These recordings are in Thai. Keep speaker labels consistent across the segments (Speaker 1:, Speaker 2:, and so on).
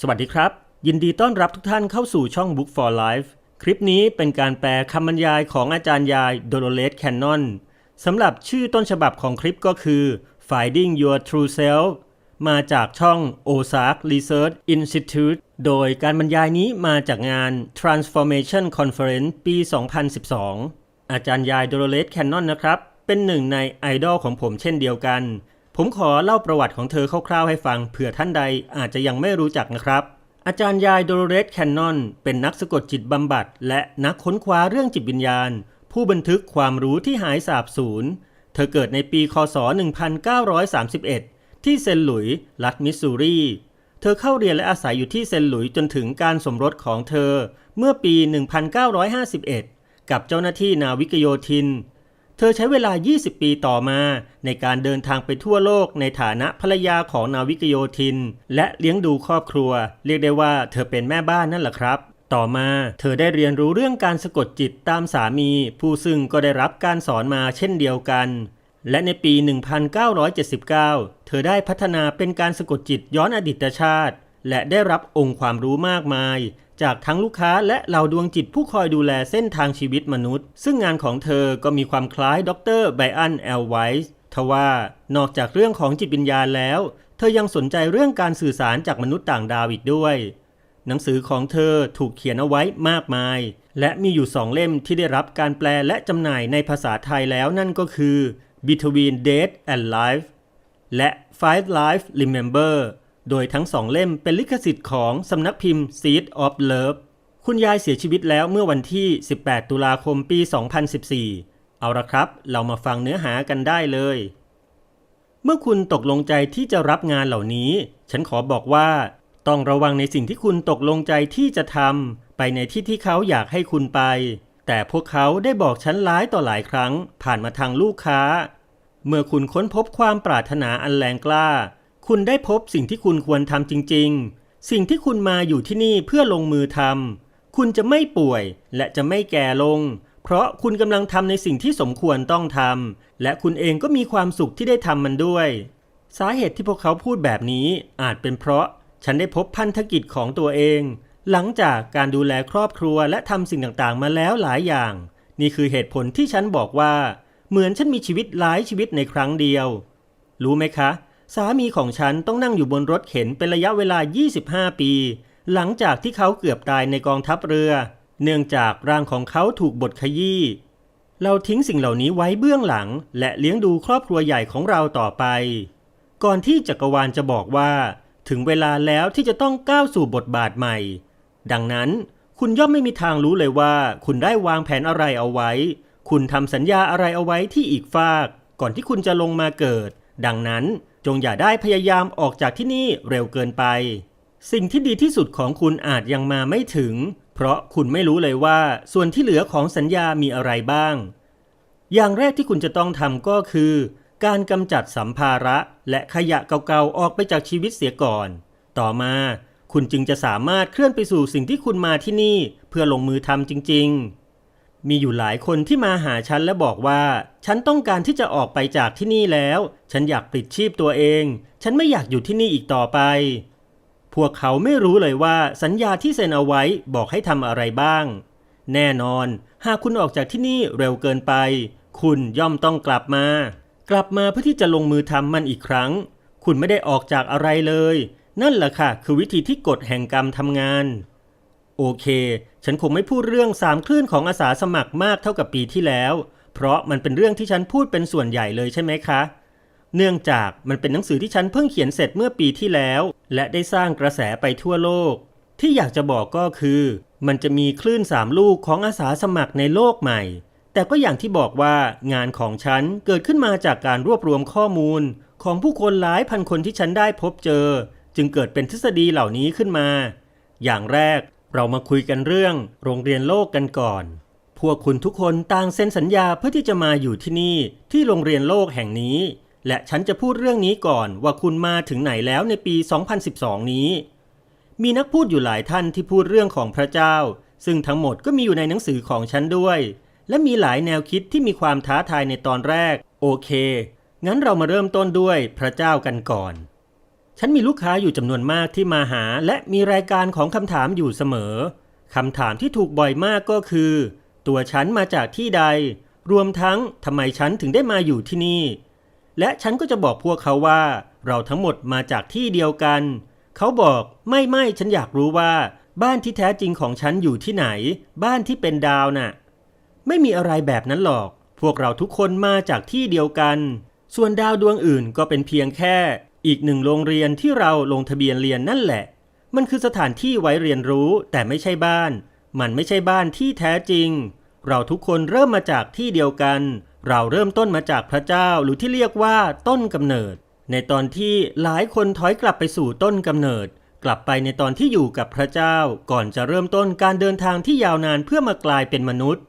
Speaker 1: สวัสดีครับ ยินดีต้อนรับทุกท่านเข้าสู่ช่อง Book for Life คลิปนี้เป็นการแปลคำบรรยายของอาจารย์ยายโดโ r เลสแคนนอนสำหรับชื่อต้นฉบับของคลิปก็คือ Finding Your True Self มาจากช่อง Ozark Research Institute โดยการบรรยายนี้มาจากงาน Transformation Conference ปี 2012 อาจารย์ยายโดโ r เลสแคนนอนนะครับ เป็นหนึ่งในไอดอลของผมเช่นเดียวกัน ผมขอเล่าประวัติของเธอคร่าวๆให้ฟังเผื่อท่านใดอาจจะยังไม่รู้จักนะครับ อาจารย์ยายโดโรเรสแคนนอนเป็นนักสะกดจิตบำบัด และนักค้นคว้าเรื่องจิตวิญญาณ ผู้บันทึกความรู้ที่หายสาบสูญ เธอเกิดในปีคศ 1931 ที่เซนต์หลุยส์รัฐมิสซูรีเธอเข้าเรียนและอาศัยอยู่ที่เซนต์หลุยส์จนถึงการสมรสของเธอ เมื่อปี 1951 กับเจ้าหน้าที่นาวิกโยธิน ธอใช้เวลา 20 ปีต่อมา ในการเดินทางไปทั่วโลกในฐานะภรรยาของนาวิกโยธิน และเลี้ยงดูครอบครัว เรียกได้ว่าเธอเป็นแม่บ้านนั่นแหละครับ ต่อมาเธอได้เรียนรู้เรื่องการสะกดจิตตามสามี ผู้ซึ่งก็ได้รับการสอนมาเช่นเดียวกัน และในปี 1979 เธอได้พัฒนาเป็นการสะกดจิตย้อนอดีตชาติ และได้รับองค์ความรู้มากมาย จากทั้งลูกค้าและเหล่าดวงจิตผู้คอยดูแลเส้นทางชีวิตมนุษย์ ซึ่งงานของเธอก็มีความคล้ายดรไบอันแอลไวส์ทว่านอกจากเรื่องของจิตวิญญาณแล้ว เธอยังสนใจเรื่องการสื่อสารจากมนุษย์ต่างดาวอีกด้วย หนังสือของเธอถูกเขียนเอาไว้มากมาย และมีอยู่สองเล่มที่ได้รับการแปลและจำหน่ายในภาษาไทยแล้วนั่นก็คือ Between Dead and Life และ Five Life Remember โดยทั้งสองเล่มเป็นลิขสิทธิ์ของสำนักพิมพ์ Seed of Love คุณยายเสียชีวิตแล้วเมื่อวันที่ 18 ตุลาคมปี 2014 เอาละครับ เรามาฟังเนื้อหากันได้เลย เมื่อคุณตกลงใจที่จะรับงานเหล่านี้ ฉันขอบอกว่า ต้องระวังในสิ่งที่คุณตกลงใจที่จะทำไปในที่ที่เขาอยากให้คุณไป แต่พวกเขาได้บอกฉันหลายต่อหลายครั้ง ผ่านมาทางลูกค้า เมื่อคุณค้นพบความปรารถนาอันแรงกล้า คุณได้พบสิ่งที่คุณควรทำจริง ๆ สิ่งที่คุณมาอยู่ที่นี่เพื่อลงมือทำคุณจะไม่ป่วยและจะไม่แก่ลง เพราะคุณกำลังทำในสิ่งที่สมควรต้องทำและคุณเองก็มีความสุขที่ได้ทำมันด้วย สาเหตุที่พวกเขาพูดแบบนี้อาจเป็นเพราะฉันได้พบพันธกิจของตัวเอง หลังจากการดูแลครอบครัวและทำสิ่งต่างๆ มาแล้วหลายอย่าง นี่คือเหตุผลที่ฉันบอกว่า เหมือนฉันมีชีวิตหลายชีวิตในครั้งเดียว รู้ไหมคะ สามีของฉันต้องนั่งอยู่บนรถเข็นเป็นระยะเวลา 25 ปี หลังจากที่เขาเกือบตายในกองทัพเรือ เนื่องจากร่างของเขาถูกบดขยี้ เราทิ้งสิ่งเหล่านี้ไว้เบื้องหลัง และเลี้ยงดูครอบครัวใหญ่ของเราต่อไป ก่อนที่จักรวาลจะบอกว่า ถึงเวลาแล้วที่จะต้องก้าวสู่บทบาทใหม่ ดังนั้นคุณย่อมไม่มีทางรู้เลยว่า คุณได้วางแผนอะไรเอาไว้ คุณทำสัญญาอะไรเอาไว้ที่อีกฟาก ก่อนที่คุณจะลงมาเกิด ดังนั้นจงอย่าได้พยายามออกจากที่นี่เร็วเกินไป สิ่งที่ดีที่สุดของคุณอาจยังมาไม่ถึง เพราะคุณไม่รู้เลยว่าส่วนที่เหลือของสัญญามีอะไรบ้าง อย่างแรกที่คุณจะต้องทำก็คือ การกำจัดสัมภาระและขยะเก่าๆออกไปจากชีวิตเสียก่อน ต่อมาคุณจึงจะสามารถเคลื่อนไปสู่สิ่งที่คุณมาที่นี่ เพื่อลงมือทำจริง ๆ มีอยู่หลายคนที่มาหาฉันและบอกว่า ฉันต้องการที่จะออกไปจากที่นี่แล้ว ฉันอยากปลิดชีพตัวเอง ฉันไม่อยากอยู่ที่นี่อีกต่อไป พวกเขาไม่รู้เลยว่าสัญญาที่เซ็นเอาไว้บอกให้ทำอะไรบ้าง แน่นอน หากคุณออกจากที่นี่เร็วเกินไป คุณย่อมต้องกลับมา กลับมาเพื่อที่จะลงมือทำมันอีกครั้ง คุณไม่ได้ออกจากอะไรเลย นั่นแหละค่ะ คือวิธีที่กฎแห่งกรรมทำงาน โอเค ฉันคงไม่พูดเรื่องสามคลื่นของอาสาสมัครมากเท่ากับปีที่แล้ว เพราะมันเป็นเรื่องที่ฉันพูดเป็นส่วนใหญ่เลยใช่ไหมคะ เนื่องจากมันเป็นหนังสือที่ฉันเพิ่งเขียนเสร็จเมื่อปีที่แล้ว และได้สร้างกระแสไปทั่วโลก ที่อยากจะบอกก็คือ มันจะมีคลื่นสามลูกของอาสาสมัครในโลกใหม่ แต่ก็อย่างที่บอกว่างานของฉันเกิดขึ้นมาจากการรวบรวมข้อมูล ของผู้คนหลายพันคนที่ฉันได้พบเจอ จึงเกิดเป็นทฤษฎีเหล่านี้ขึ้นมาอย่างแรก เรามาคุยกันเรื่องโรงเรียนโลกกันก่อน พวกคุณทุกคนต่างเซ็นสัญญาเพื่อที่จะมาอยู่ที่นี่ที่โรงเรียนโลกแห่งนี้ และฉันจะพูดเรื่องนี้ก่อนว่าคุณมาถึงไหนแล้วในปี 2012 นี้ มีนักพูดอยู่หลายท่านที่พูดเรื่องของพระเจ้า ซึ่งทั้งหมดก็มีอยู่ในหนังสือของฉันด้วย และมีหลายแนวคิดที่มีความท้าทายในตอนแรก โอเค งั้นเรามาเริ่มต้นด้วยพระเจ้ากันก่อน ฉันมีลูกค้าอยู่จำนวนมากที่มาหา และมีรายการของคำถามอยู่เสมอคำถามที่ถูกบ่อยมากก็คือ ตัวฉันมาจากที่ใด รวมทั้งทำไมฉันถึงได้มาอยู่ที่นี่ และฉันก็จะบอกพวกเขาว่า เราทั้งหมดมาจากที่เดียวกัน เขาบอกไม่ไม่ฉันอยากรู้ว่า บ้านที่แท้จริงของฉันอยู่ที่ไหน บ้านที่เป็นดาวน่ะ ไม่มีอะไรแบบนั้นหรอก พวกเราทุกคนมาจากที่เดียวกัน ส่วนดาวดวงอื่นก็เป็นเพียงแค่ อีกหนึ่งโรงเรียนที่เราลงทะเบียนเรียนนั่นแหละ มันคือสถานที่ไว้เรียนรู้แต่ไม่ใช่บ้าน มันไม่ใช่บ้านที่แท้จริง เราทุกคนเริ่มมาจากที่เดียวกัน เราเริ่มต้นมาจากพระเจ้าหรือที่เรียกว่าต้นกำเนิด ในตอนที่หลายคนถอยกลับไปสู่ต้นกำเนิด กลับไปในตอนที่อยู่กับพระเจ้า ก่อนจะเริ่มต้นการเดินทางที่ยาวนานเพื่อมากลายเป็นมนุษย์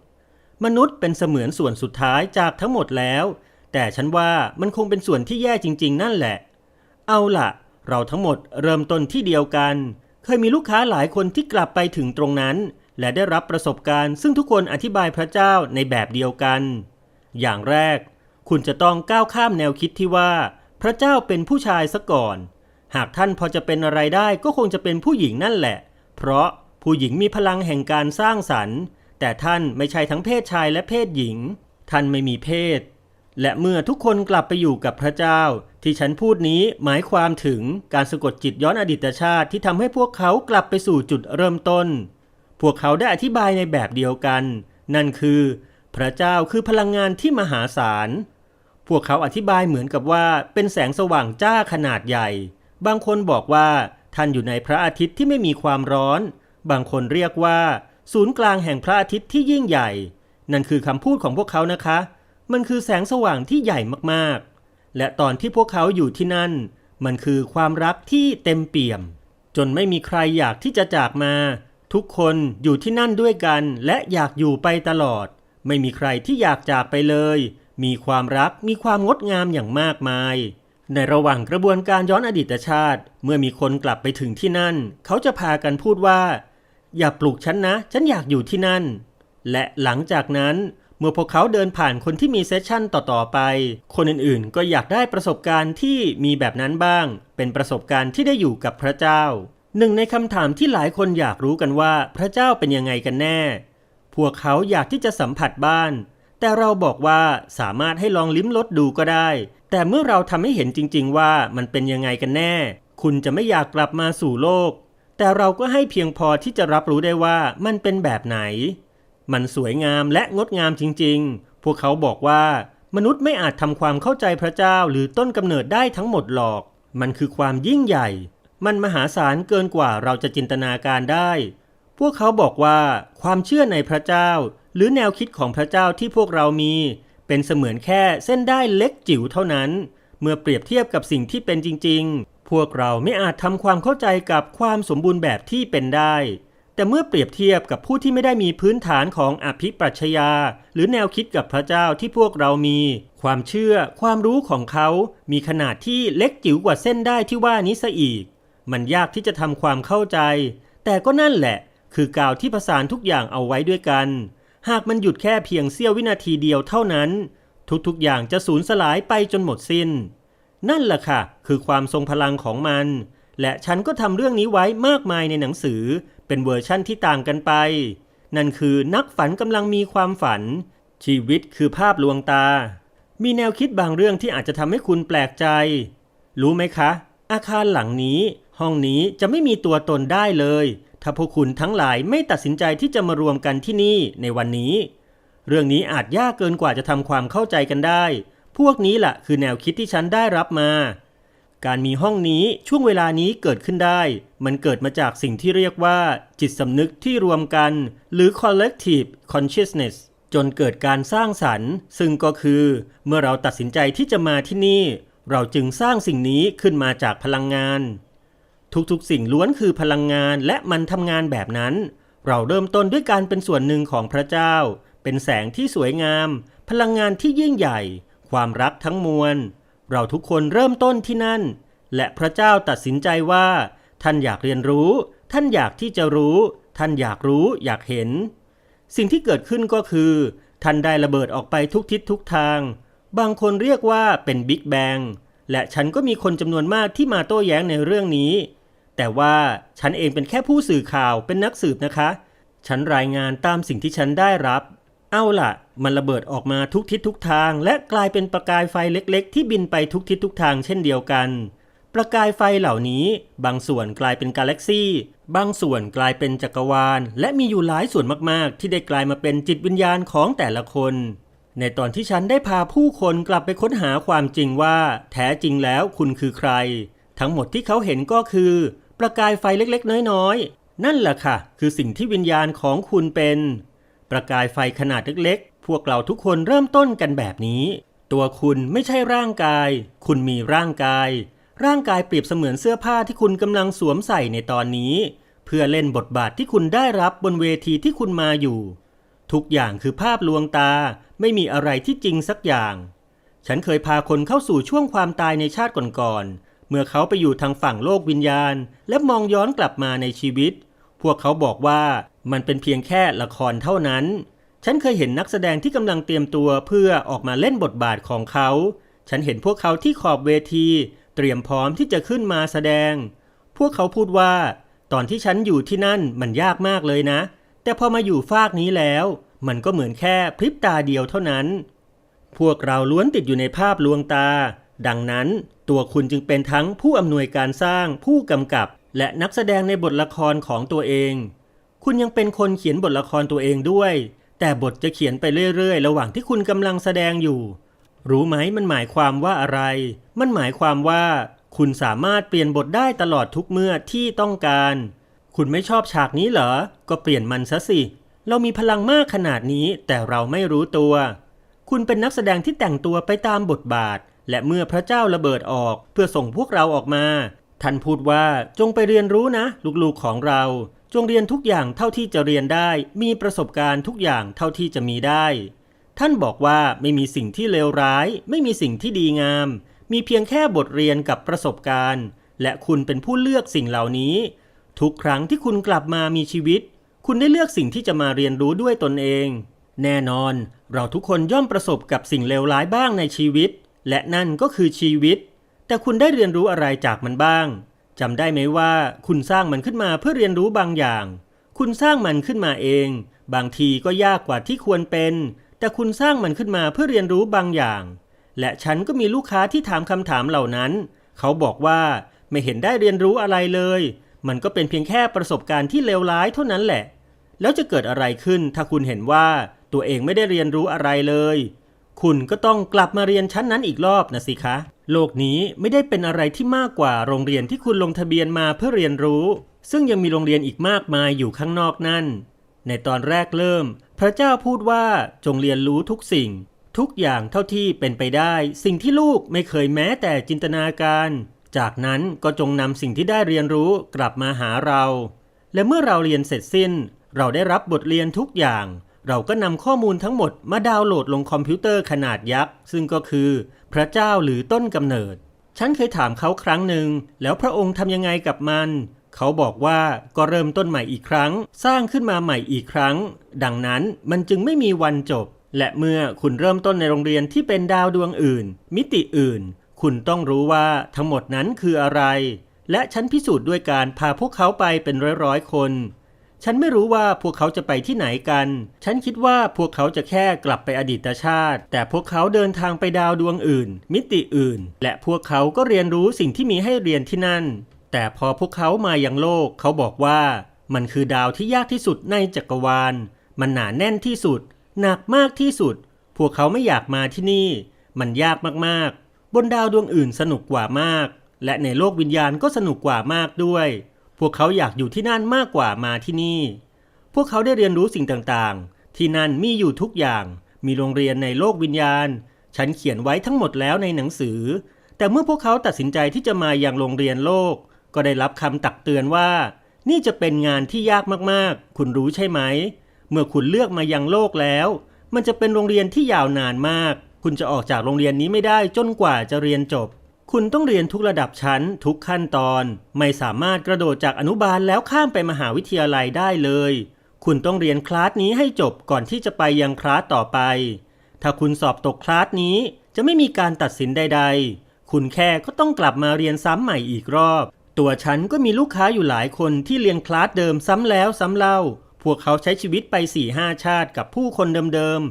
Speaker 1: มนุษย์เป็นเสมือนส่วนสุดท้ายจากทั้งหมดแล้ว แต่ฉันว่ามันคงเป็นส่วนที่แย่จริง ๆ นั่นแหละ เอาล่ะ เราทั้งหมดเริ่มต้นที่เดียวกัน เคยมีลูกค้าหลายคนที่กลับไปถึงตรงนั้น และได้รับประสบการณ์ ซึ่งทุกคนอธิบายพระเจ้าในแบบเดียวกัน อย่างแรก คุณจะต้องก้าวข้ามแนวคิดที่ว่า พระเจ้าเป็นผู้ชายซะก่อน หากท่านพอจะเป็นอะไรได้ก็คงจะเป็นผู้หญิงนั่นแหละ เพราะผู้หญิงมีพลังแห่งการสร้างสรรค์ แต่ท่านไม่ใช่ทั้งเพศชายและเพศหญิง ท่านไม่มีเพศ และเมื่อทุกคนกลับไปอยู่กับพระเจ้า ที่ฉันพูดนี้หมายความถึงการสะกดจิตย้อนอดีตชาติที่ทำให้พวกเขากลับไปสู่จุดเริ่มต้น พวกเขาได้อธิบายในแบบเดียวกัน นั่นคือ พระเจ้าคือพลังงานที่มหาศาล พวกเขาอธิบายเหมือนกับว่าเป็นแสงสว่างจ้าขนาดใหญ่ บางคนบอกว่าท่านอยู่ในพระอาทิตย์ที่ไม่มีความร้อน บางคนเรียกว่า ศูนย์กลางแห่งพระอาทิตย์ที่ยิ่งใหญ่ นั่นคือคำพูดของพวกเขานะคะ มันคือแสงสว่างที่ใหญ่มากๆ และตอนที่พวกเขาอยู่ที่นั่น มันคือความรักที่เต็มเปี่ยม จนไม่มีใครอยากที่จะจากมา ทุกคนอยู่ที่นั่นด้วยกัน และอยากอยู่ไปตลอด ไม่มีใครที่อยากจากไปเลย มีความรักมีความงดงามอย่างมากมาย ในระหว่างกระบวนการย้อนอดีตชาติ เมื่อมีคนกลับไปถึงที่นั่น เขาจะพากันพูดว่า อย่าปลุกฉันนะ ฉันอยากอยู่ที่นั่น และหลังจากนั้น มื่อพวกเขาเดินผ่านคนที่มีเซสชั่นต่อๆไป คนอื่นๆ ก็อยากได้ประสบการณ์ที่มีแบบนั้นบ้าง เป็นประสบการณ์ที่ได้อยู่กับพระเจ้า หนึ่งในคำถามที่หลายคนอยากรู้กันว่าพระเจ้าเป็นยังไงกันแน่ พวกเขาอยากที่จะสัมผัสบ้าน แต่เราบอกว่าสามารถให้ลองลิ้มรสดูก็ได้ แต่เมื่อเราทำให้เห็นจริง ๆ ว่ามันเป็นยังไงกันแน่ คุณจะไม่อยากกลับมาสู่โลก แต่เราก็ให้เพียงพอที่จะรับรู้ได้ว่ามันเป็นแบบไหน มันสวยงามและงดงามจริงๆ พวกเขาบอกว่ามนุษย์ไม่อาจทำความเข้าใจพระเจ้าหรือต้นกำเนิดได้ทั้งหมดหรอก มันคือความยิ่งใหญ่ มันมหาศาลเกินกว่าเราจะจินตนาการได้ พวกเขาบอกว่าความเชื่อในพระเจ้า หรือแนวคิดของพระเจ้าที่พวกเรามี เป็นเสมือนแค่เส้นได้เล็กจิ๋วเท่านั้น เมื่อเปรียบเทียบกับสิ่งที่เป็นจริง ๆ พวกเราไม่อาจทำความเข้าใจกับความสมบูรณ์แบบที่เป็นได้ แต่เมื่อเปรียบเทียบกับผู้ที่ไม่ได้มีพื้นฐานของอภิปรัชญาหรือแนวคิดกับพระเจ้าที่พวกเรามี ความเชื่อความรู้ของเขามีขนาดที่เล็กจิ๋วกว่าเส้นได้ที่ว่านี้ซะอีก มันยากที่จะทำความเข้าใจ แต่ก็นั่นแหละ คือกาวที่ประสานทุกอย่างเอาไว้ด้วยกัน หากมันหยุดแค่เพียงเสี้ยววินาทีเดียวเท่านั้น ทุกๆอย่างจะสูญสลายไปจนหมดสิ้น นั่นแหละค่ะ คือความทรงพลังของมัน และฉันก็ทำเรื่องนี้ไว้มากมายในหนังสือ เป็นเวอร์ชั่นที่ต่างกันไป นั่นคือนักฝันกำลังมีความฝัน ชีวิตคือภาพลวงตา มีแนวคิดบางเรื่องที่อาจจะทำให้คุณแปลกใจ รู้ไหมคะ อาคารหลังนี้ ห้องนี้จะไม่มีตัวตนได้เลย ถ้าพวกคุณทั้งหลายไม่ตัดสินใจที่จะมารวมกันที่นี่ในวันนี้ เรื่องนี้อาจยากเกินกว่าจะทำความเข้าใจกันได้ พวกนี้แหละคือแนวคิดที่ฉันได้รับมา การมีห้องนี้ช่วงเวลานี้เกิดขึ้นได้ มันเกิดมาจากสิ่งที่เรียกว่า จิตสำนึกที่รวมกัน หรือ collective consciousness จนเกิดการสร้างสรรค์ ซึ่งก็คือ เมื่อเราตัดสินใจที่จะมาที่นี่ เราจึงสร้างสิ่งนี้ขึ้นมาจากพลังงาน ทุกๆ สิ่งล้วนคือพลังงานและมันทำงานแบบนั้น เราเริ่มต้นด้วยการเป็นส่วนหนึ่งของพระเจ้า เป็นแสงที่สวยงาม พลังงานที่ยิ่งใหญ่ ความรักทั้งมวล เราทุกคนเริ่มต้นที่นั่น และพระเจ้าตัดสินใจว่า ท่านอยากเรียนรู้ ท่านอยากที่จะรู้ ท่านอยากรู้อยากเห็น สิ่งที่เกิดขึ้นก็คือ ท่านได้ระเบิดออกไปทุกทิศทุกทาง บางคนเรียกว่าเป็นบิ๊กแบงและฉันก็มีคนจำนวนมากที่มาโต้แย้งในเรื่องนี้ แต่ว่าฉันเองเป็นแค่ผู้สื่อข่าวเป็นนักสืบนะคะ ฉันรายงานตามสิ่งที่ฉันได้รับ เอาล่ะ มันระเบิดออกมาทุกทิศทุกทาง และกลายเป็นประกายไฟเล็ก ๆ ที่บินไปทุกทิศทุกทางเช่นเดียวกัน ประกายไฟเหล่านี้ บางส่วนกลายเป็นกาแล็กซี่ บางส่วนกลายเป็นจักรวาล และมีอยู่หลายส่วนมากๆ ที่ได้กลายมาเป็นจิตวิญญาณของแต่ละคน ในตอนที่ฉันได้พาผู้คนกลับไปค้นหาความจริงว่า แท้จริงแล้วคุณคือใคร ทั้งหมดที่เขาเห็นก็คือ ประกายไฟเล็กๆ น้อยๆ นั่นแหละค่ะ คือสิ่งที่วิญญาณของคุณเป็น ประกายไฟขนาดเล็ก พวกเราทุกคนเริ่มต้นกันแบบนี้ ตัวคุณไม่ใช่ร่างกาย คุณมีร่างกาย ร่างกายเปรียบเสมือนเสื้อผ้าที่คุณกำลังสวมใส่ในตอนนี้ เพื่อเล่นบทบาทที่คุณได้รับบนเวทีที่คุณมาอยู่ ทุกอย่างคือภาพลวงตา ไม่มีอะไรที่จริงสักอย่าง ฉันเคยพาคนเข้าสู่ช่วงความตายในชาติก่อนๆ เมื่อเขาไปอยู่ทางฝั่งโลกวิญญาณ และมองย้อนกลับมาในชีวิต พวกเขาบอกว่ามันเป็นเพียงแค่ละครเท่านั้น ฉันเคยเห็นนักแสดงที่กำลังเตรียมตัวเพื่อออกมาเล่นบทบาทของเขา ฉันเห็นพวกเขาที่ขอบเวที เตรียมพร้อมที่จะขึ้นมาแสดง พวกเขาพูดว่า ตอนที่ฉันอยู่ที่นั่นมันยากมากเลยนะ แต่พอมาอยู่ฟากนี้แล้ว มันก็เหมือนแค่พริบตาเดียวเท่านั้น พวกเราล้วนติดอยู่ในภาพลวงตา ดังนั้นตัวคุณจึงเป็นทั้งผู้อำนวยการสร้าง ผู้กำกับ และนักแสดงในบทละครของตัวเอง คุณยังเป็นคนเขียนบทละครตัวเองด้วย แต่บทจะเขียนไปเรื่อยๆ ระหว่างที่คุณกำลังแสดงอยู่ รู้ไหมมันหมายความว่าอะไร มันหมายความว่า คุณสามารถเปลี่ยนบทได้ตลอดทุกเมื่อที่ต้องการ คุณไม่ชอบฉากนี้เหรอ ก็เปลี่ยนมันซะสิ เรามีพลังมากขนาดนี้แต่เราไม่รู้ตัว คุณเป็นนักแสดงที่แต่งตัวไปตามบทบาท และเมื่อพระเจ้าระเบิดออก เพื่อส่งพวกเราออกมา ท่านพูดว่าจงไปเรียนรู้นะ ลูกๆของเรา จงเรียนทุกอย่างเท่าที่จะเรียนได้ มีประสบการณ์ทุกอย่างเท่าที่จะมีได้ ท่านบอกว่าไม่มีสิ่งที่เลวร้าย ไม่มีสิ่งที่ดีงาม มีเพียงแค่บทเรียนกับประสบการณ์ และคุณเป็นผู้เลือกสิ่งเหล่านี้ ทุกครั้งที่คุณกลับมามีชีวิต คุณได้เลือกสิ่งที่จะมาเรียนรู้ด้วยตนเอง แน่นอน เราทุกคนย่อมประสบกับสิ่งเลวร้ายบ้างในชีวิต และนั่นก็คือชีวิต แต่คุณได้เรียนรู้อะไรจากมันบ้าง จำได้ไหมว่าคุณสร้างมันขึ้นมาเพื่อเรียนรู้บางอย่าง คุณสร้างมันขึ้นมาเอง บางทีก็ยากกว่าที่ควรเป็น แต่คุณสร้างมันขึ้นมาเพื่อเรียนรู้บางอย่าง และฉันก็มีลูกค้าที่ถามคำถามเหล่านั้น เขาบอกว่าไม่เห็นได้เรียนรู้อะไรเลย มันก็เป็นเพียงแค่ประสบการณ์ที่เลวร้ายเท่านั้นแหละ แล้วจะเกิดอะไรขึ้นถ้าคุณเห็นว่าตัวเองไม่ได้เรียนรู้อะไรเลย คุณก็ต้องกลับมาเรียนชั้นนั้นอีกรอบนะสิคะ โลกนี้ไม่ได้เป็นอะไรที่มากกว่าโรงเรียนที่คุณลงทะเบียนมาเพื่อเรียนรู้ ซึ่งยังมีโรงเรียนอีกมากมายอยู่ข้างนอกนั่น ในตอนแรกเริ่ม พระเจ้าพูดว่าจงเรียนรู้ทุกสิ่ง ทุกอย่างเท่าที่เป็นไปได้ สิ่งที่ลูกไม่เคยแม้แต่จินตนาการ จากนั้นก็จงนำสิ่งที่ได้เรียนรู้กลับมาหาเรา และเมื่อเราเรียนเสร็จสิ้น เราได้รับบทเรียนทุกอย่าง เราก็นำข้อมูลทั้งหมดมาดาวน์โหลดลงคอมพิวเตอร์ขนาดยักษ์ ซึ่งก็คือ พระเจ้าหรือต้นกำเนิด ฉันเคยถามเขาครั้งหนึ่ง แล้วพระองค์ทำยังไงกับมัน เขาบอกว่าก็เริ่มต้นใหม่อีกครั้ง สร้างขึ้นมาใหม่อีกครั้ง ดังนั้นมันจึงไม่มีวันจบ และเมื่อคุณเริ่มต้นในโรงเรียนที่เป็นดาวดวงอื่น มิติอื่น คุณต้องรู้ว่าทั้งหมดนั้นคืออะไร และฉันพิสูจน์ด้วยการพาพวกเขาไปเป็นร้อยๆคน ฉันไม่รู้ว่าพวกเขาจะไปที่ไหนกัน ฉันคิดว่าพวกเขาจะแค่กลับไปอดีตชาติ แต่พวกเขาเดินทางไปดาวดวงอื่น มิติอื่น และพวกเขาก็เรียนรู้สิ่งที่มีให้เรียนที่นั่น แต่พอพวกเขามายังโลก เขาบอกว่า มันคือดาวที่ยากที่สุดในจักรวาล มันหนาแน่นที่สุด หนักมากที่สุด พวกเขาไม่อยากมาที่นี่ มันยากมากๆ บนดาวดวงอื่นสนุกกว่ามาก และในโลกวิญญาณก็สนุกกว่ามากด้วย พวกเขาอยากอยู่ที่นั่นมากกว่ามาที่นี่ พวกเขาได้เรียนรู้สิ่งต่างๆ ที่นั่นมีอยู่ทุกอย่าง มีโรงเรียนในโลกวิญญาณ ฉันเขียนไว้ทั้งหมดแล้วในหนังสือ แต่เมื่อพวกเขาตัดสินใจที่จะมายังโรงเรียนโลก ก็ได้รับคำตักเตือนว่า นี่จะเป็นงานที่ยากมากๆ คุณรู้ใช่ไหม เมื่อคุณเลือกมายังโลกแล้ว มันจะเป็นโรงเรียนที่ยาวนานมาก คุณจะออกจากโรงเรียนนี้ไม่ได้จนกว่าจะเรียนจบ คุณต้องเรียนทุกระดับชั้นทุกขั้นตอน ไม่สามารถกระโดดจากอนุบาลแล้วข้ามไปมหาวิทยาลัยได้เลย คุณต้องเรียนคลาสนี้ให้จบก่อนที่จะไปยังคลาสต่อไป ถ้าคุณสอบตกคลาสนี้จะไม่มีการตัดสินใด ๆ คุณแค่ก็ต้องกลับมาเรียนซ้ำใหม่อีกรอบ ตัวฉันก็มีลูกค้าอยู่หลายคนที่เรียนคลาสเดิมซ้ำแล้วซ้ำเล่า พวกเขาใช้ชีวิตไป4ี่ห้าชาติกับผู้คนเดิม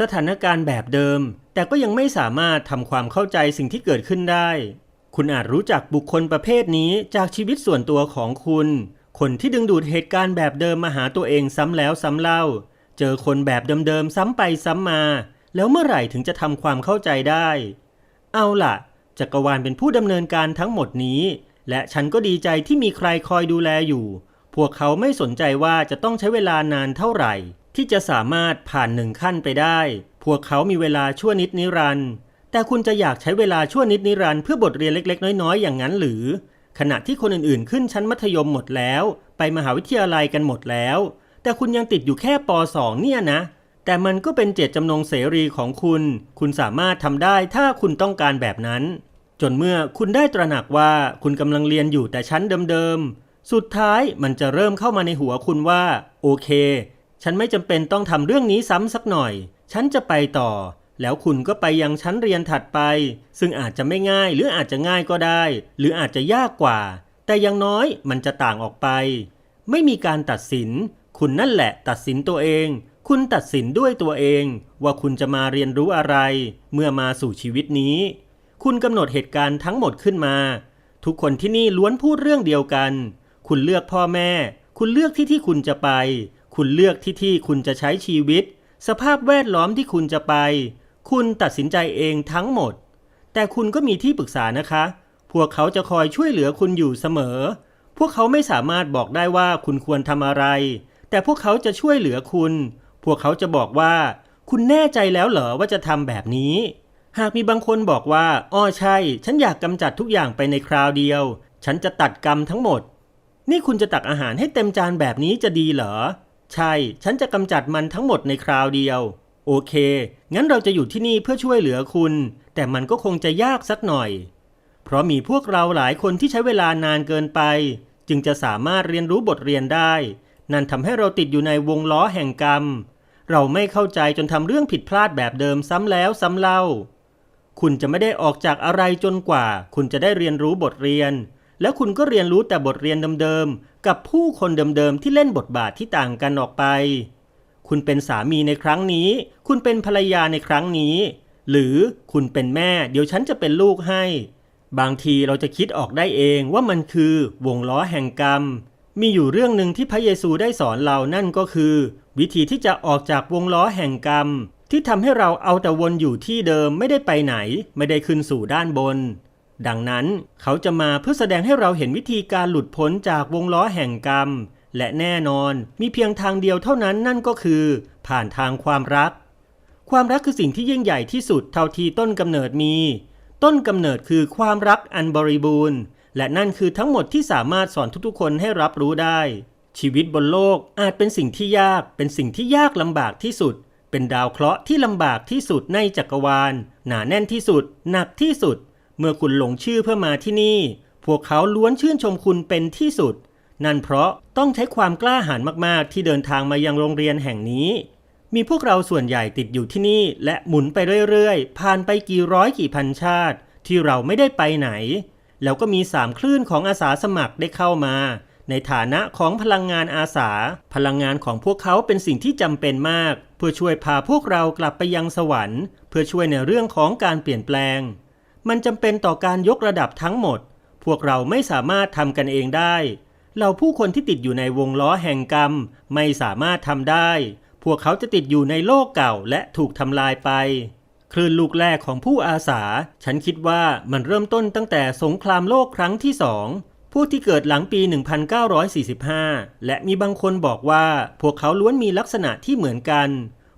Speaker 1: สถานการณ์แบบเดิม แต่ก็ยังไม่สามารถทำความเข้าใจสิ่งที่เกิดขึ้นได้ คุณอาจรู้จักบุคคลประเภทนี้จากชีวิตส่วนตัวของคุณ คนที่ดึงดูดเหตุการณ์แบบเดิมมาหาตัวเองซ้ำแล้วซ้ำเล่า เจอคนแบบเดิมๆซ้ำไปซ้ำมา แล้วเมื่อไหร่ถึงจะทำความเข้าใจได้ เอาล่ะ จักรวาลเป็นผู้ดำเนินการทั้งหมดนี้ และฉันก็ดีใจที่มีใครคอยดูแลอยู่ พวกเขาไม่สนใจว่าจะต้องใช้เวลานานเท่าไหร่ ที่จะสามารถผ่านหนึ่งขั้นไปได้ พวกเขามีเวลาชั่วนิดนิรันดร์แต่คุณจะอยากใช้เวลาชั่วนิดนิรันดร์เพื่อบทเรียนเล็ก ๆ น้อยๆ อย่างนั้นหรือ ขณะที่คนอื่นๆ ขึ้นชั้นมัธยมหมดแล้ว ไปมหาวิทยาลัยกันหมดแล้ว แต่คุณยังติดอยู่แค่ป .2 เนี่ยนะ แต่มันก็เป็นเจตจำนงเสรีของคุณ คุณสามารถทำได้ถ้าคุณต้องการแบบนั้น จนเมื่อคุณได้ตระหนักว่าคุณกำลังเรียนอยู่แต่ชั้นเดิมๆ สุดท้ายมันจะเริ่มเข้ามาในหัวคุณว่า โอเค ฉันไม่จำเป็นต้องทำเรื่องนี้ซ้ำสักหน่อย ฉันจะไปต่อ แล้วคุณก็ไปยังชั้นเรียนถัดไป ซึ่งอาจจะไม่ง่ายหรืออาจจะง่ายก็ได้ หรืออาจจะยากกว่า แต่อยังน้อยมันจะต่างออกไป ไม่มีการตัดสิน คุณนั่นแหละตัดสินตัวเอง คุณตัดสินด้วยตัวเอง ว่าคุณจะมาเรียนรู้อะไร เมื่อมาสู่ชีวิตนี้ คุณกำหนดเหตุการณ์ทั้งหมดขึ้นมา ทุกคนที่นี่ล้วนพูดเรื่องเดียวกัน คุณเลือกพ่อแม่ คุณเลือกที่ที่คุณจะไป คุณเลือกที่ที่คุณจะใช้ชีวิต สภาพแวดล้อมที่คุณจะไป คุณตัดสินใจเองทั้งหมด แต่คุณก็มีที่ปรึกษานะคะ พวกเขาจะคอยช่วยเหลือคุณอยู่เสมอ พวกเขาไม่สามารถบอกได้ว่าคุณควรทำอะไร แต่พวกเขาจะช่วยเหลือคุณ พวกเขาจะบอกว่า คุณแน่ใจแล้วเหรอว่าจะทำแบบนี้ หากมีบางคนบอกว่า อ้อใช่ ฉันอยากกำจัดทุกอย่างไปในคราวเดียว ฉันจะตัดกรรมทั้งหมด นี่คุณจะตักอาหารให้เต็มจานแบบนี้จะดีเหรอ ใช่ ฉันจะกำจัดมันทั้งหมดในคราวเดียว โอเค งั้นเราจะอยู่ที่นี่เพื่อช่วยเหลือคุณ แต่มันก็คงจะยากสักหน่อย เพราะมีพวกเราหลายคนที่ใช้เวลานานเกินไป จึงจะสามารถเรียนรู้บทเรียนได้ นั่นทำให้เราติดอยู่ในวงล้อแห่งกรรม เราไม่เข้าใจจนทำเรื่องผิดพลาดแบบเดิมซ้ำแล้วซ้ำเล่า คุณจะไม่ได้ออกจากอะไรจนกว่า คุณจะได้เรียนรู้บทเรียน แล้วคุณก็เรียนรู้แต่บทเรียนเดิมๆ กับผู้คนเดิมๆ ที่เล่นบทบาทที่ต่างกันออกไป คุณเป็นสามีในครั้งนี้ คุณเป็นภรรยาในครั้งนี้ หรือคุณเป็นแม่ เดี๋ยวฉันจะเป็นลูกให้ บางทีเราจะคิดออกได้เองว่ามันคือวงล้อแห่งกรรม มีอยู่เรื่องหนึ่งที่พระเยซูได้สอนเรานั่นก็คือ วิธีที่จะออกจากวงล้อแห่งกรรม ที่ทำให้เราเอาแต่วนอยู่ที่เดิมไม่ได้ไปไหน ไม่ได้ขึ้นสู่ด้านบน ดังนั้นเขาจะมาเพื่อแสดงให้เราเห็นวิธีการหลุดพ้นจากวงล้อแห่งกรรม และแน่นอนมีเพียงทางเดียวเท่านั้นนั่นก็คือ ผ่านทางความรัก ความรักคือสิ่งที่ยิ่งใหญ่ที่สุดเท่าที่ต้นกำเนิดมี ต้นกำเนิดคือความรักอันบริบูรณ์ และนั่นคือทั้งหมดที่สามารถสอนทุกๆ คนให้รับรู้ได้ ชีวิตบนโลกอาจเป็นสิ่งที่ยาก เป็นสิ่งที่ยากลำบากที่สุด เป็นดาวเคราะห์ที่ลำบากที่สุดในจักรวาลหนาแน่นที่สุด หนักที่สุด เมื่อคุณหลงชื่อเพื่อมาที่นี่ พวกเขาล้วนชื่นชมคุณเป็นที่สุด นั่นเพราะต้องใช้ความกล้าหาญมากๆ ที่เดินทางมายังโรงเรียนแห่งนี้ มีพวกเราส่วนใหญ่ติดอยู่ที่นี่และหมุนไปเรื่อยๆ ผ่านไปกี่ร้อยกี่พันชาติ ที่เราไม่ได้ไปไหน แล้วก็มีสามคลื่นของอาสาสมัครได้เข้ามา ในฐานะของพลังงานอาสา พลังงานของพวกเขาเป็นสิ่งที่จำเป็นมาก เพื่อช่วยพาพวกเรากลับไปยังสวรรค์ เพื่อช่วยในเรื่องของการเปลี่ยนแปลง มันจำเป็นต่อการยกระดับทั้งหมด พวกเราไม่สามารถทำกันเองได้เราผู้คนที่ติดอยู่ในวงล้อแห่งกรรมไม่สามารถทำได้ พวกเขาจะติดอยู่ในโลกเก่าและถูกทำลายไป คลื่นลูกแรกของผู้อาสา ฉันคิดว่ามันเริ่มต้นตั้งแต่สงครามโลกครั้งที่สองผู้ที่เกิดหลังปี 1945 และมีบางคนบอกว่าพวกเขาล้วนมีลักษณะที่เหมือนกัน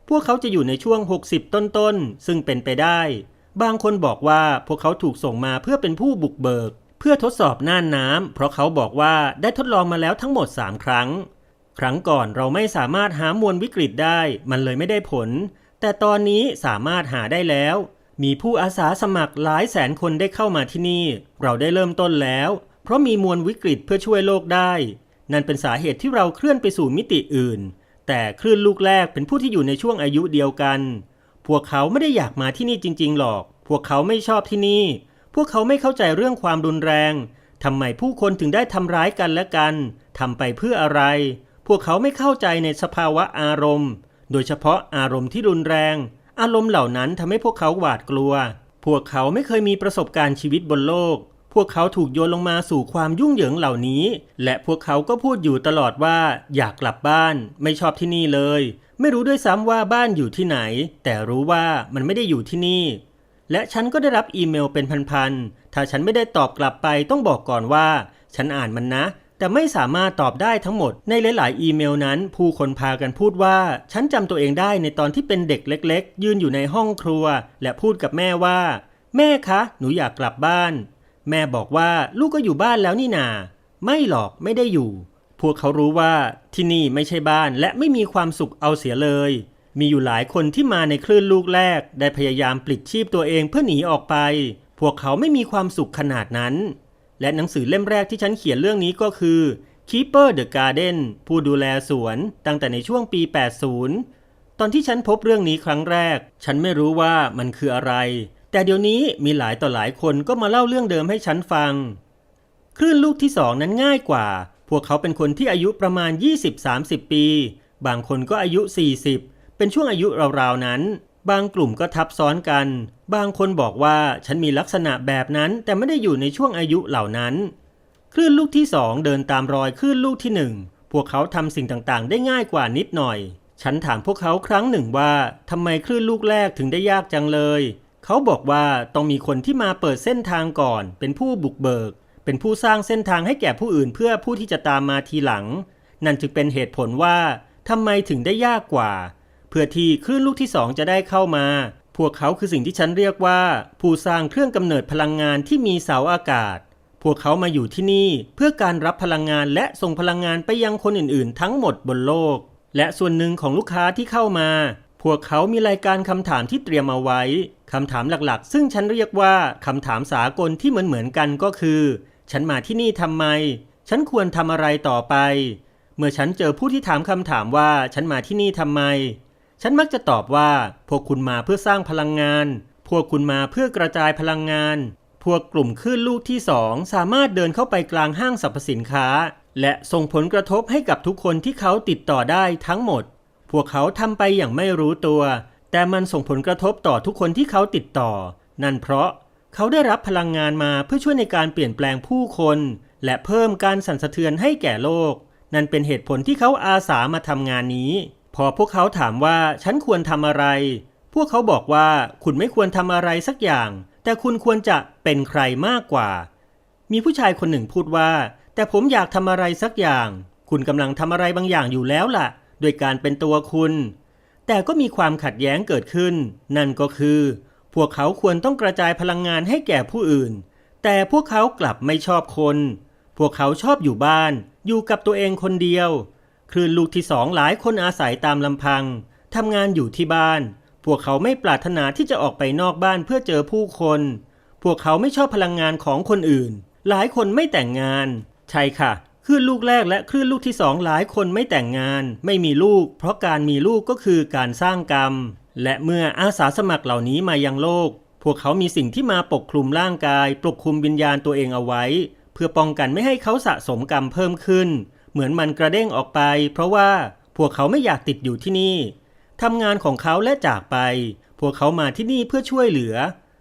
Speaker 1: พวกเขาจะอยู่ในช่วง 60 ต้นๆ ซึ่งเป็นไปได้ บางคนบอกว่าพวกเขาถูกส่งมาเพื่อเป็นผู้บุกเบิก เพื่อทดสอบน่านน้ำเพราะเขาบอกว่าได้ทดลองมาแล้วทั้งหมด 3 ครั้ง ครั้งก่อนเราไม่สามารถหามวลวิกฤตได้ มันเลยไม่ได้ผล แต่ตอนนี้สามารถหาได้แล้ว มีผู้อาสาสมัครหลายแสนคนได้เข้ามาที่นี่ เราได้เริ่มต้นแล้ว เพราะมีมวลวิกฤตเพื่อช่วยโลกได้ นั่นเป็นสาเหตุที่เราเคลื่อนไปสู่มิติอื่น แต่คลื่นลูกแรกเป็นผู้ที่อยู่ในช่วงอายุเดียวกัน พวกเขาไม่ได้อยากมาที่นี่จริง ๆ หรอก พวกเขาไม่ชอบที่นี่ พวกเขาไม่เข้าใจเรื่องความรุนแรง ทำไมผู้คนถึงได้ทำร้ายกันและกัน ทำไปเพื่ออะไร พวกเขาไม่เข้าใจในสภาวะอารมณ์ โดยเฉพาะอารมณ์ที่รุนแรง อารมณ์เหล่านั้นทำให้พวกเขาหวาดกลัว พวกเขาไม่เคยมีประสบการณ์ชีวิตบนโลก พวกเขาถูกโยนลงมาสู่ความยุ่งเหยิงเหล่านี้ และพวกเขาก็พูดอยู่ตลอดว่า อยากกลับบ้าน ไม่ชอบที่นี่เลย ไม่รู้ด้วยซ้ำว่าบ้านอยู่ที่ไหน แต่รู้ว่ามันไม่ได้อยู่ที่นี่ และฉันก็ได้รับอีเมลเป็นพันๆ ถ้าฉันไม่ได้ตอบกลับไปต้องบอกก่อนว่า ฉันอ่านมันนะ แต่ไม่สามารถตอบได้ทั้งหมด ในหลาย ๆ อีเมลนั้น ผู้คนพากันพูดว่า ฉันจำตัวเองได้ในตอนที่เป็นเด็กเล็ก ๆ ยืนอยู่ในห้องครัว และพูดกับแม่ว่า แม่คะ หนูอยากกลับบ้าน แม่บอกว่าลูกก็อยู่บ้านแล้วนี่นา ไม่หรอกไม่ได้อยู่ วกเขารู้ว่าที่นี่ไม่ใช่บ้านและไม่มีความสุขเอาเสียเลย มีอยู่หลายคนที่มาในคลื่นลูกแรก ได้พยายามปลิดชีพตัวเองเพื่อหนีออกไป พวกเขาไม่มีความสุขขนาดนั้น และหนังสือเล่มแรกที่ฉันเขียนเรื่องนี้ก็คือ Keeper the Garden ผู้ดูแลสวนตั้งแต่ในช่วงปี 80 ตอนที่ฉันพบเรื่องนี้ครั้งแรก ฉันไม่รู้ว่ามันคืออะไร แต่เดี๋ยวนี้มีหลายต่อหลายคนก็มาเล่าเรื่องเดิมให้ฉันฟัง คลื่นลูกที่สองนั้นง่ายกว่า พวกเขาเป็นคนที่อายุประมาณ 20-30 ปี บางคนก็อายุ 40 เป็นช่วงอายุราวๆนั้น บางกลุ่มก็ทับซ้อนกัน บางคนบอกว่าฉันมีลักษณะแบบนั้นแต่ไม่ได้อยู่ในช่วงอายุเหล่านั้น คลื่นลูกที่สองเดินตามรอยคลื่นลูกที่หนึ่งพวกเขาทำสิ่งต่างๆ ได้ง่ายกว่านิดหน่อย ฉันถามพวกเขาครั้งหนึ่งว่าทำไมคลื่นลูกแรกถึงได้ยากจังเลย เขาบอกว่าต้องมีคนที่มาเปิดเส้นทางก่อน เป็นผู้บุกเบิก เป็นผู้สร้างเส้นทางให้แก่ผู้อื่นเพื่อผู้ที่จะตามมาทีหลัง นั่นจึงเป็นเหตุผลว่าทำไมถึงได้ยากกว่า เพื่อที่คลื่นลูกที่สองจะได้เข้ามา พวกเขาคือสิ่งที่ฉันเรียกว่า ผู้สร้างเครื่องกำเนิดพลังงานที่มีเสาอากาศ พวกเขามาอยู่ที่นี่เพื่อการรับพลังงานและส่งพลังงานไปยังคนอื่นๆ ทั้งหมดบนโลก และส่วนหนึ่งของลูกค้าที่เข้ามา พวกเขามีรายการคำถามที่เตรียมเอาไว้คำถามหลักๆ ซึ่งฉันเรียกว่าคำถามสากลที่เหมือนๆกันก็คือ ฉันมาที่นี่ทำไม ฉันควรทำอะไรต่อไป เมื่อฉันเจอผู้ที่ถามคำถามว่าฉันมาที่นี่ทำไม ฉันมักจะตอบว่า พวกคุณมาเพื่อสร้างพลังงาน พวกคุณมาเพื่อกระจายพลังงาน พวกกลุ่มคลื่นลูกที่สองสามารถเดินเข้าไปกลางห้างสรรพสินค้า และส่งผลกระทบให้กับทุกคนที่เขาติดต่อได้ทั้งหมด พวกเขาทำไปอย่างไม่รู้ตัว แต่มันส่งผลกระทบต่อทุกคนที่เขาติดต่อ นั่นเพราะ เขาได้รับพลังงานมาเพื่อช่วยในการเปลี่ยนแปลงผู้คน และเพิ่มการสั่นสะเทือนให้แก่โลก นั่นเป็นเหตุผลที่เขาอาสามาทำงานนี้ พอพวกเขาถามว่าฉันควรทำอะไร พวกเขาบอกว่าคุณไม่ควรทำอะไรสักอย่าง แต่คุณควรจะเป็นใครมากกว่า มีผู้ชายคนหนึ่งพูดว่า แต่ผมอยากทำอะไรสักอย่าง คุณกำลังทำอะไรบางอย่างอยู่แล้วล่ะ โดยการเป็นตัวคุณ แต่ก็มีความขัดแย้งเกิดขึ้น นั่นก็คือ พวกเขาควรต้องกระจายพลังงานให้แก่ผู้อื่น แต่พวกเขากลับไม่ชอบคน พวกเขาชอบอยู่บ้าน อยู่กับตัวเองคนเดียว คลื่นลูกที่สองหลายคนอาศัยตามลำพังทำงานอยู่ที่บ้าน พวกเขาไม่ปรารถนาที่จะออกไปนอกบ้านเพื่อเจอผู้คน พวกเขาไม่ชอบพลังงานของคนอื่น หลายคนไม่แต่งงาน ใช่ค่ะคลื่นลูกแรกและคลื่นลูกที่สองหลายคนไม่แต่งงาน ไม่มีลูก เพราะการมีลูกก็คือการสร้างกรรม และเมื่ออาสาสมัครเหล่านี้มายังโลก พวกเขามีสิ่งที่มาปกคลุมร่างกาย ปกคลุมวิญญาณตัวเองเอาไว้ เพื่อป้องกันไม่ให้เขาสะสมกรรมเพิ่มขึ้น เหมือนมันกระเด้งออกไป เพราะว่าพวกเขาไม่อยากติดอยู่ที่นี่ทำงานของเขาและจากไป พวกเขามาที่นี่เพื่อช่วยเหลือ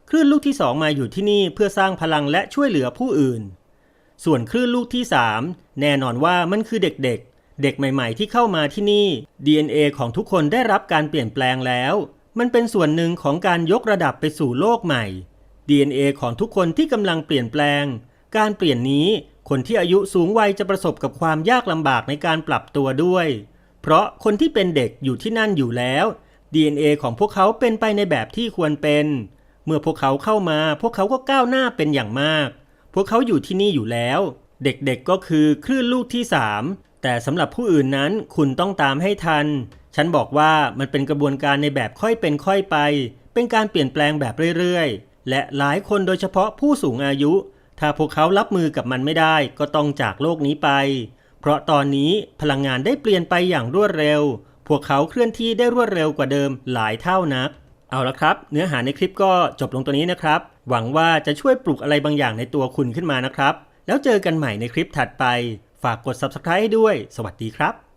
Speaker 1: คลื่นลูกที่สองมาอยู่ที่นี่เพื่อสร้างพลังและช่วยเหลือผู้อื่น ส่วนคลื่นลูกที่3แน่นอนว่ามันคือเด็กๆ เด็กใหม่ๆ ที่เข้ามาที่นี่ DNA ของทุกคนได้รับการเปลี่ยนแปลงแล้ว มันเป็นส่วนหนึ่งของการยกระดับไปสู่โลกใหม่ DNA ของทุกคนที่กำลังเปลี่ยนแปลง การเปลี่ยนนี้คนที่อายุสูงวัยจะประสบกับความยากลำบากในการปรับตัวด้วย เพราะคนที่เป็นเด็กอยู่ที่นั่นอยู่แล้ว DNA ของพวกเขาเป็นไปในแบบที่ควรเป็น เมื่อพวกเขาเข้ามา พวกเขาก็ก้าวหน้าเป็นอย่างมาก พวกเขาอยู่ที่นี่อยู่แล้ว เด็กๆก็คือคลื่นลูกที่ 3 แต่สำหรับผู้อื่นนั้นคุณต้องตามให้ทัน ฉันบอกว่ามันเป็นกระบวนการในแบบค่อยเป็นค่อยไป เป็นการเปลี่ยนแปลงแบบเรื่อยๆ และหลายคนโดยเฉพาะผู้สูงอายุ ถ้าพวกเขารับมือกับมันไม่ได้ก็ต้องจากโลกนี้ไป เพราะตอนนี้พลังงานได้เปลี่ยนไปอย่างรวดเร็ว พวกเขาเคลื่อนที่ได้รวดเร็วกว่าเดิมหลายเท่านัก เอาละครับ เนื้อหาในคลิปก็จบลงตัวนี้นะครับ หวังว่าจะช่วยปลุกอะไรบางอย่างในตัวคุณขึ้นมานะครับ แล้วเจอกันใหม่ในคลิปถัดไป ฝากกด subscribe ด้วย สวัสดีครับ